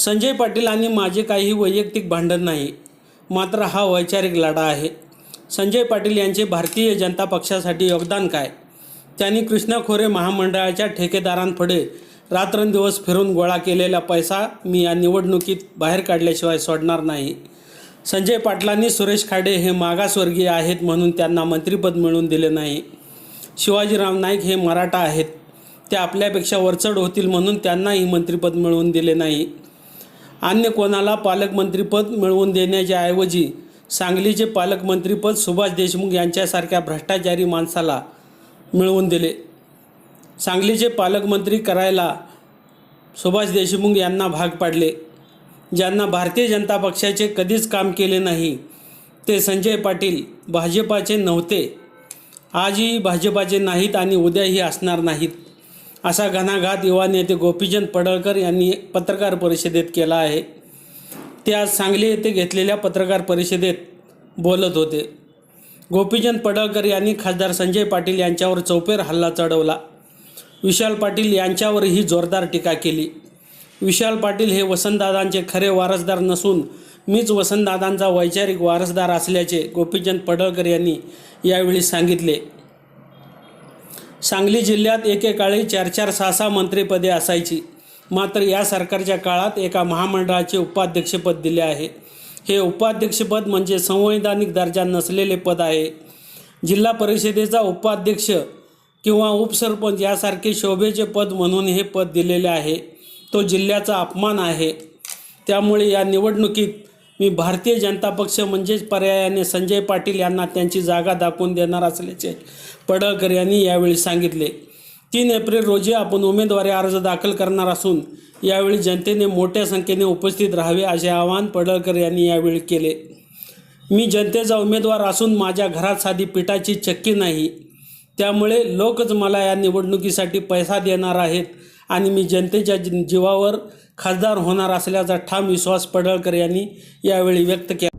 संजय पाटील आणि माझे काही वैयक्तिक भांडण नाही मात्र हा वैचारिक लढा आहे. संजय पाटील यांचे भारतीय जनता पक्षासाठी योगदान काय? त्यांनी कृष्णा खोरे महामंडळाच्या ठेकेदारांपुढे रात्रंदिवस फिरून गोळा केलेला पैसा मी या निवडणुकीत बाहेर काढल्याशिवाय सोडणार नाही. संजय पाटलांनी सुरेश खाडे हे मागासवर्गीय आहेत म्हणून त्यांना मंत्रिपद मिळवून दिले नाही. शिवाजीराव नाईक हे मराठा आहेत. ते आपल्यापेक्षा वरचढ होतील म्हणून त्यांनाही मंत्रिपद मिळवून दिले नाही. अन्य कोणाला पालकमंत्रीपद मिळवून देण्याच्या ऐवजी सांगलीचे पालकमंत्रीपद सुभाष देशमुख यांच्यासारख्या भ्रष्टाचारी माणसाला मिळवून दिले. सांगलीचे पालकमंत्री करायला सुभाष देशमुख यांना भाग पाडले. ज्यांना भारतीय जनता पक्षाचे कधीच काम केले नाही ते संजय पाटील भाजपाचे नव्हते. आजही भाजपाचे नाहीत आणि उद्याही असणार नाहीत. असा घणाघात युवा नेते गोपीचंद पडळकर यांनी पत्रकार परिषदेत केला आहे. ते आज सांगली येथे घेतलेल्या पत्रकार परिषदेत बोलत होते. गोपीचंद पडळकर यांनी खासदार संजय पाटील यांच्यावर चौपेर हल्ला चढवला. विशाल पाटील यांच्यावरही जोरदार टीका केली. विशाल पाटील हे वसंतदादांचे खरे वारसदार नसून मीच वसंतदादांचा वैचारिक वारसदार असल्याचे गोपीचंद पडळकर यांनी यावेळी सांगितले. सांगली जिल्ह्यात एकेकाळी चार चार सहा सहा मंत्रिपदे असायची. मात्र या सरकारच्या काळात एका महामंडळाचे उपाध्यक्षपद दिले आहे. हे उपाध्यक्षपद म्हणजे संवैधानिक दर्जा नसलेले पद आहे. जिल्हा परिषदेचा उपाध्यक्ष किंवा उपसरपंच यासारखे शोभेचे पद म्हणून हे पद दिलेले आहे. तो जिल्ह्याचा अपमान आहे. त्यामुळे या निवडणुकीत मी भारतीय जनता पक्ष म्हणजेच पर्यायाने संजय पाटील यांना त्यांची जागा दाखवून देणार असल्याचे पडळकर यांनी यावेळी सांगितले. तीन एप्रिल रोजी आपण उमेदवारी अर्ज दाखल करणार असून यावेळी जनतेने मोठ्या संख्येने उपस्थित राहावे असे आवाहन पडळकर यांनी यावेळी केले. मी जनतेचा उमेदवार असून माझ्या घरात साधी पिठाची चक्की नाही. त्यामुळे लोकच मला या निवडणुकीसाठी पैसा देणार आहेत आणि मी जनतेच्या जी- जीवावर खासदार होणार असल्याचा ठाम विश्वास पडळकर यांनी यावेळी व्यक्त केला.